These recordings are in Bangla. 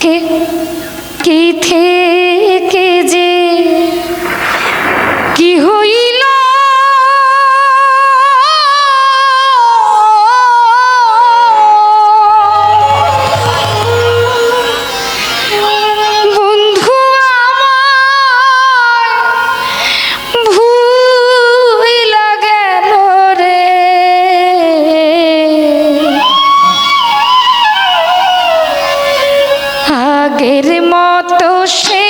কে? কি থেকে যে আগের মতো সে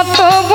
আগের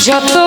Japon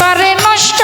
করে নষ্ট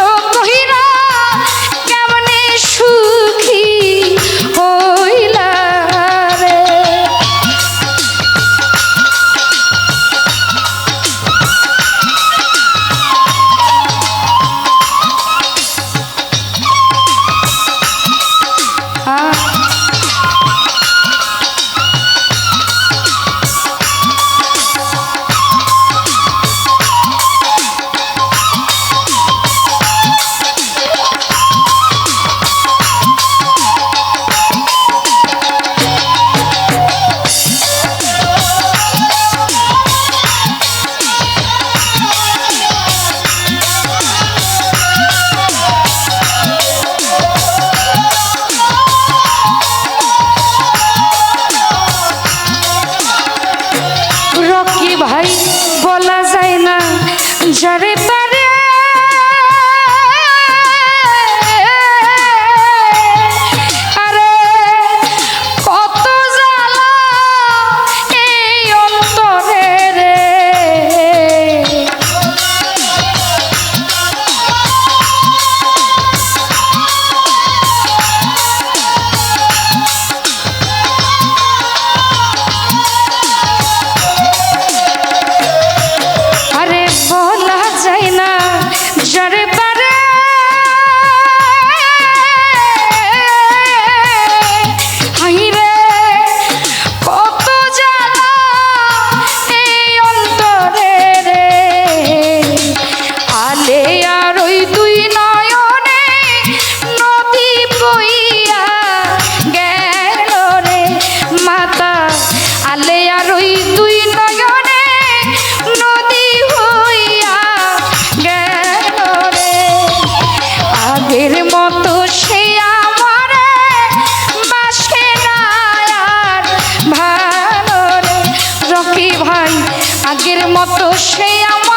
সে আমার